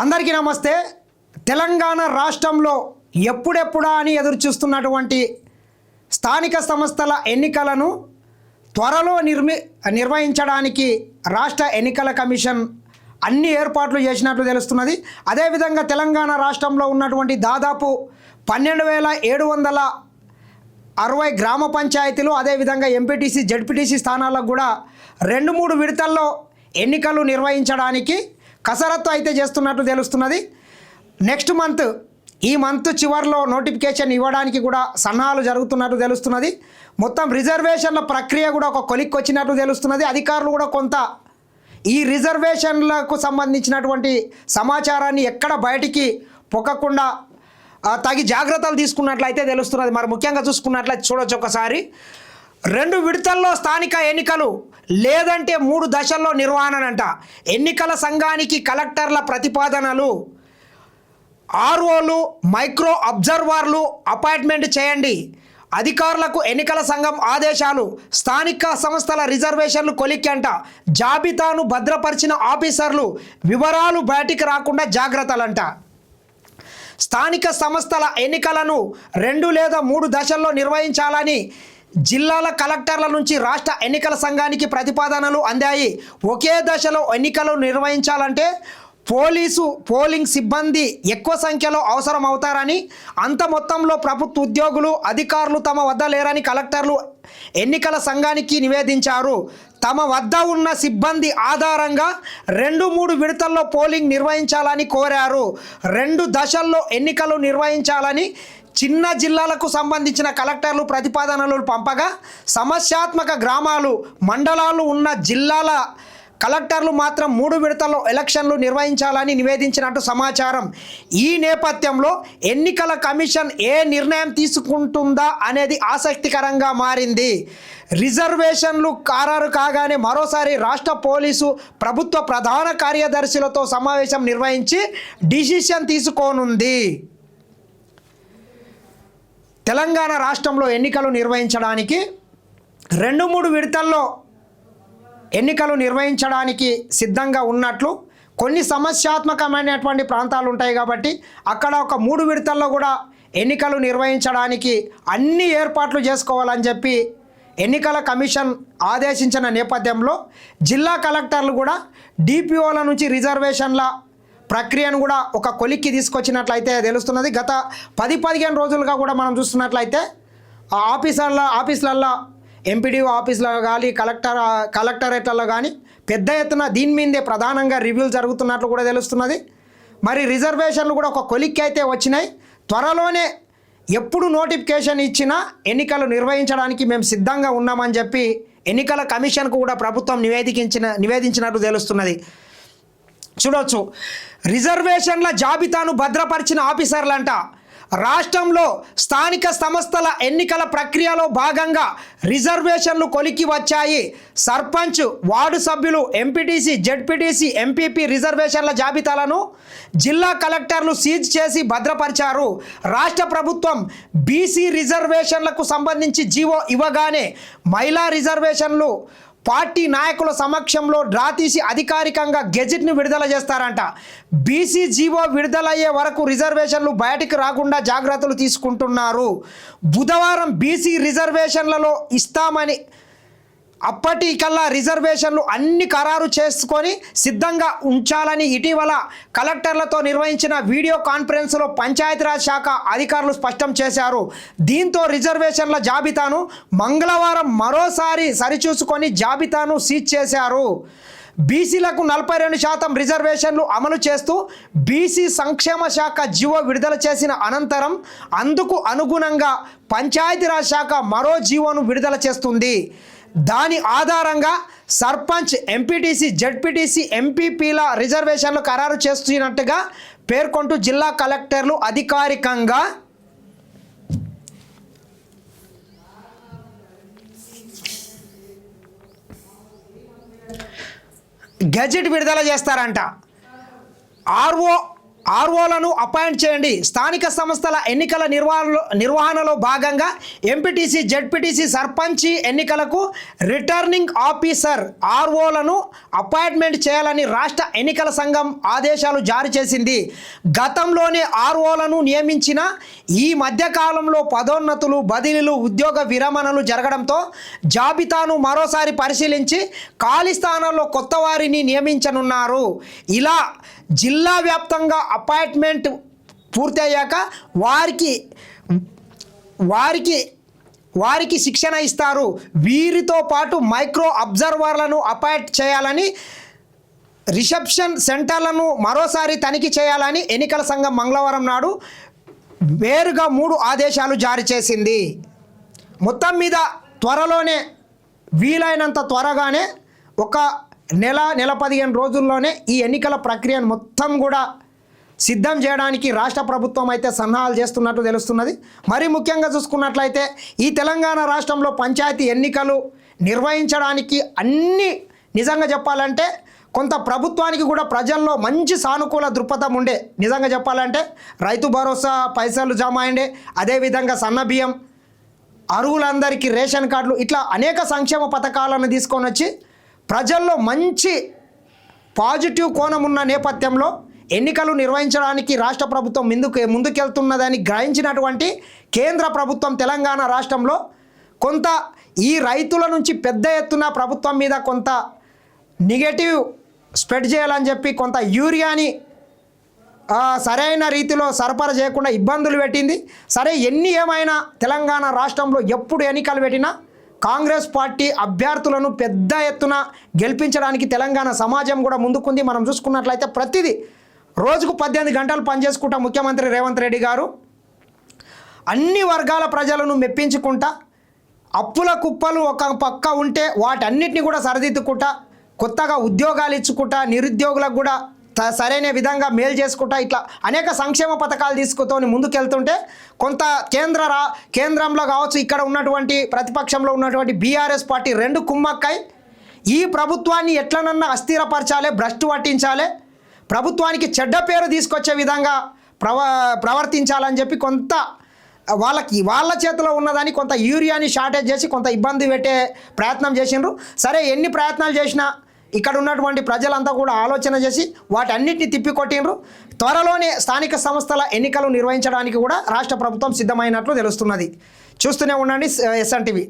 అందరికీ నమస్తే. తెలంగాణ రాష్ట్రంలో ఎప్పుడెప్పుడా అని ఎదురు చూస్తున్నటువంటి స్థానిక సంస్థల ఎన్నికలను త్వరలో నిర్మి నిర్వహించడానికి రాష్ట్ర ఎన్నికల కమిషన్ అన్ని ఏర్పాట్లు చేసినట్లు తెలుస్తున్నది. అదేవిధంగా తెలంగాణ రాష్ట్రంలో ఉన్నటువంటి దాదాపు పన్నెండు వేల ఏడు వందల అరవై గ్రామ పంచాయతీలు అదేవిధంగా ఎంపీటీసీ జడ్పీటీసీ స్థానాలకు కూడా రెండు మూడు విడతల్లో ఎన్నికలు నిర్వహించడానికి కసరత్తు అయితే చేస్తున్నట్లు తెలుస్తున్నది. నెక్స్ట్ మంత్ ఈ మంత్ చివరిలో నోటిఫికేషన్ ఇవ్వడానికి కూడా సన్నాహాలు జరుగుతున్నట్టు తెలుస్తున్నది. మొత్తం రిజర్వేషన్ల ప్రక్రియ కూడా ఒక కొలిక్కి వచ్చినట్లు తెలుస్తున్నది. అధికారులు కూడా కొంత ఈ రిజర్వేషన్లకు సంబంధించినటువంటి సమాచారాన్ని ఎక్కడ బయటికి పొక్కకుండా తగి జాగ్రత్తలు తీసుకున్నట్లయితే తెలుస్తున్నది. మరి ముఖ్యంగా చూసుకున్నట్లయితే చూడొచ్చు ఒకసారి. రెండు విడతల్లో స్థానిక ఎన్నికలు లేదంటే మూడు దశల్లో నిర్వహణనంట. ఎన్నికల సంఘానికి కలెక్టర్ల ప్రతిపాదనలు. ఆర్ఓలు మైక్రో అబ్జర్వర్లు అపాయింట్మెంట్ చేయండి. అధికారులకు ఎన్నికల సంఘం ఆదేశాలు స్థానిక సంస్థల రిజర్వేషన్లు కొలిక్కంట. జాబితాను భద్రపరిచిన ఆఫీసర్లు వివరాలు బయటికి రాకుండా జాగ్రత్తలంట. స్థానిక సంస్థల ఎన్నికలను రెండు లేదా మూడు దశల్లో నిర్వహించాలని జిల్లాల కలెక్టర్ల నుంచి రాష్ట్ర ఎన్నికల సంఘానికి ప్రతిపాదనలు అందాయి. ఒకే దశలో ఎన్నికలు నిర్వహించాలంటే పోలీసు పోలింగ్ సిబ్బంది ఎక్కువ సంఖ్యలో అవసరం అవుతారని అంత మొత్తంలో ప్రభుత్వ ఉద్యోగులు అధికారులు తమ వద్ద లేరని కలెక్టర్లు ఎన్నికల సంఘానికి నివేదించారు. తమ వద్ద ఉన్న సిబ్బంది ఆధారంగా రెండు మూడు విడతల్లో పోలింగ్ నిర్వహించాలని కోరారు. రెండు దశల్లో ఎన్నికలు నిర్వహించాలని చిన్న జిల్లాలకు సంబంధించిన కలెక్టర్లు ప్రతిపాదనలు పంపగా సమస్యాత్మక గ్రామాలు మండలాలు ఉన్న జిల్లాల కలెక్టర్లు మాత్రం మూడు విడతల్లో ఎలక్షన్లు నిర్వహించాలని నివేదించినట్టు సమాచారం. ఈ నేపథ్యంలో ఎన్నికల కమిషన్ ఏ నిర్ణయం తీసుకుంటుందా అనేది ఆసక్తికరంగా మారింది. రిజర్వేషన్లు ఖరారు కాగానే మరోసారి రాష్ట్ర పోలీసు ప్రభుత్వ ప్రధాన కార్యదర్శులతో సమావేశం నిర్వహించి డిసిషన్ తీసుకోనుంది. తెలంగాణ రాష్ట్రంలో ఎన్నికలు నిర్వహించడానికి రెండు మూడు విడతల్లో ఎన్నికలు నిర్వహించడానికి సిద్ధంగా ఉన్నట్లు కొన్ని సమస్యాత్మకమైనటువంటి ప్రాంతాలు ఉంటాయి కాబట్టి అక్కడ ఒక మూడు విడతల్లో కూడా ఎన్నికలు నిర్వహించడానికి అన్ని ఏర్పాట్లు చేసుకోవాలని చెప్పి ఎన్నికల కమిషన్ ఆదేశించిన నేపథ్యంలో జిల్లా కలెక్టర్లు కూడా డిపిఓల నుంచి రిజర్వేషన్ల ప్రక్రియను కూడా ఒక కొలిక్కి తీసుకొచ్చినట్లయితే తెలుస్తున్నది. గత పది పదిహేను రోజులుగా కూడా మనం చూస్తున్నట్లయితే ఆ ఆఫీసర్ల ఆఫీసులల్లో ఎంపీడీఓ ఆఫీసులో కానీ కలెక్టర్ కలెక్టరేట్లలో కానీ పెద్ద ఎత్తున దీని మీదే ప్రధానంగా రివ్యూలు జరుగుతున్నట్లు కూడా తెలుస్తున్నది. మరి రిజర్వేషన్లు కూడా ఒక కొలిక్కి అయితే వచ్చినాయి. త్వరలోనే ఎప్పుడు నోటిఫికేషన్ ఇచ్చినా ఎన్నికలు నిర్వహించడానికి మేము సిద్ధంగా ఉన్నామని చెప్పి ఎన్నికల కమిషన్కు కూడా ప్రభుత్వం నివేదించిన నివేదించినట్లు తెలుస్తున్నది. చూడొచ్చు. రిజర్వేషన్ల జాబితాను భద్రపరిచిన ఆఫీసర్లంట. రాష్ట్రంలో స్థానిక సంస్థల ఎన్నికల ప్రక్రియలో భాగంగా రిజర్వేషన్లు కొలికి వచ్చాయి. సర్పంచ్ వార్డు సభ్యులు ఎంపీటీసీ జెడ్పీటీసీ ఎంపీపీ రిజర్వేషన్ల జాబితాలను జిల్లా కలెక్టర్లు సీజ్ చేసి భద్రపరిచారు. రాష్ట్ర ప్రభుత్వం బీసీ రిజర్వేషన్లకు సంబంధించి జీవో ఇవ్వగానే మహిళా రిజర్వేషన్లు పార్టీ నాయకుల సమక్షంలో డ్రా తీసి అధికారికంగా గెజిట్ను విడుదల చేస్తారంట. బీసీ జీవో విడుదలయ్యే వరకు రిజర్వేషన్లు బయటికి రాకుండా జాగ్రత్తలు తీసుకుంటున్నారు. బుధవారం బీసీ రిజర్వేషన్లలో ఇస్తామని అప్పటికల్లా రిజర్వేషన్లు అన్ని ఖరారు చేసుకొని సిద్ధంగా ఉంచాలని ఇటీవల కలెక్టర్లతో నిర్వహించిన వీడియో కాన్ఫరెన్స్లో పంచాయతీరాజ్ శాఖ అధికారులు స్పష్టం చేశారు. దీంతో రిజర్వేషన్ల జాబితాను మంగళవారం మరోసారి సరిచూసుకొని జాబితాను సీజ్ చేశారు. బీసీలకు నలభై రెండు శాతం రిజర్వేషన్లు అమలు చేస్తూ బీసీ సంక్షేమ శాఖ జీవో విడుదల చేసిన అనంతరం అందుకు అనుగుణంగా పంచాయతీరాజ్ శాఖ మరో జీవోను విడుదల చేస్తుంది. దాని ఆధారంగా సర్పంచ్ ఎంపీటీసీ జడ్పీటీసీ ఎంపీపీల రిజర్వేషన్లు ఖరారు చేస్తున్నట్టుగా పేర్కొంటూ జిల్లా కలెక్టర్లు అధికారికంగా గెజెట్ విడుదల చేస్తారంట. ఆర్ఓ ఆర్ఓలను అపాయింట్ చేయండి. స్థానిక సంస్థల ఎన్నికల నిర్వహణలో నిర్వహణలో భాగంగా ఎంపీటీసీ జెడ్పీటీసీ సర్పంచి ఎన్నికలకు రిటర్నింగ్ ఆఫీసర్ ఆర్ఓలను అపాయింట్మెంట్ చేయాలని రాష్ట్ర ఎన్నికల సంఘం ఆదేశాలు జారీ చేసింది. గతంలోనే ఆర్ఓలను నియమించిన ఈ మధ్యకాలంలో పదోన్నతులు బదిలీలు ఉద్యోగ విరమణలు జరగడంతో జాబితాను మరోసారి పరిశీలించి ఖాళీ స్థానాల్లో కొత్త వారిని నియమించనున్నారు. ఇలా జిల్లా వ్యాప్తంగా అపాయింట్మెంట్ పూర్తి అయ్యాక వారికి వారికి వారికి శిక్షణ ఇస్తారు. వీరితో పాటు మైక్రో అబ్జర్వర్లను అపాయింట్ చేయాలని రిసెప్షన్ సెంటర్లను మరోసారి తనిఖీ చేయాలని ఎన్నికల సంఘం మంగళవారం నాడు వేరుగా మూడు ఆదేశాలు జారీ చేసింది. మొత్తం మీద త్వరలోనే వీలైనంత త్వరగానే ఒక నెల నెల పదిహేను రోజుల్లోనే ఈ ఎన్నికల ప్రక్రియను మొత్తం కూడా సిద్ధం చేయడానికి రాష్ట్ర ప్రభుత్వం అయితే సన్నాహాలు చేస్తున్నట్లు తెలుస్తున్నది. మరి ముఖ్యంగా చూసుకున్నట్లయితే ఈ తెలంగాణ రాష్ట్రంలో పంచాయతీ ఎన్నికలు నిర్వహించడానికి అన్ని నిజంగా చెప్పాలంటే కొంత ప్రభుత్వానికి కూడా ప్రజల్లో మంచి సానుకూల దృక్పథం ఉండే. నిజంగా చెప్పాలంటే రైతు భరోసా పైసలు జమ అయ్యండే అదేవిధంగా సన్నబియ్యం అరువులందరికీ రేషన్ కార్డులు ఇట్లా అనేక సంక్షేమ పథకాలను తీసుకొని వచ్చి ప్రజల్లో మంచి పాజిటివ్ కోణం ఉన్న నేపథ్యంలో ఎన్నికలు నిర్వహించడానికి రాష్ట్ర ప్రభుత్వం ముందుకు ముందుకెళ్తున్నదని గ్రహించినటువంటి కేంద్ర ప్రభుత్వం తెలంగాణ రాష్ట్రంలో కొంత ఈ రైతుల నుంచి పెద్ద ఎత్తున ప్రభుత్వం మీద కొంత నెగటివ్ స్ప్రెడ్ చేయాలని చెప్పి కొంత యూరియాని సరైన రీతిలో సరఫరా చేయకుండా ఇబ్బందులు పెట్టింది. సరే ఎన్ని ఏమైనా తెలంగాణ రాష్ట్రంలో ఎప్పుడు ఎన్నికలు పెట్టినా కాంగ్రెస్ పార్టీ అభ్యర్థులను పెద్ద ఎత్తున గెలిపించడానికి తెలంగాణ సమాజం కూడా ముందుకుంది. మనం చూసుకున్నట్లయితే ప్రతిదీ రోజుకు పద్దెనిమిది గంటలు పనిచేసుకుంటా ముఖ్యమంత్రి రేవంత్ రెడ్డి గారు. అన్ని వర్గాల ప్రజలను మెప్పించుకుంటా అప్పుల కుప్పలు ఒక పక్క ఉంటే వాటన్నిటిని కూడా సరిదిద్దుకుంటా కొత్తగా ఉద్యోగాలు ఇచ్చుకుంటా నిరుద్యోగులకు కూడా సరైన విధంగా మేలు చేసుకుంటా ఇట్లా అనేక సంక్షేమ పథకాలు తీసుకుతోని ముందుకెళ్తుంటే కొంత కేంద్ర రా కేంద్రంలో కావచ్చు ఇక్కడ ఉన్నటువంటి ప్రతిపక్షంలో ఉన్నటువంటి బీఆర్ఎస్ పార్టీ రెండు కుమ్మక్కై ఈ ప్రభుత్వాన్ని ఎట్లనన్నా అస్థిరపరచాలి భ్రష్టు పట్టించాలి ప్రభుత్వానికి చెడ్డ పేరు తీసుకొచ్చే విధంగా ప్రవ ప్రవర్తించాలని చెప్పి కొంత వాళ్ళకి వాళ్ళ చేతిలో ఉన్నదాన్ని కొంత యూరియాని షార్టేజ్ చేసి కొంత ఇబ్బంది పెట్టే ప్రయత్నం చేసిండ్రు. సరే ఎన్ని ప్రయత్నాలు చేసినా ఇక్కడ ఉన్నటువంటి ప్రజలంతా కూడా ఆలోచన చేసి వాటన్నిటిని తిప్పికొట్టిండ్రు. త్వరలోనే స్థానిక సంస్థల ఎన్నికలు నిర్వహించడానికి కూడా రాష్ట్ర ప్రభుత్వం సిద్ధమైనట్లు తెలుస్తున్నది. చూస్తూనే ఉండండి ఎస్ఎన్టీవీ.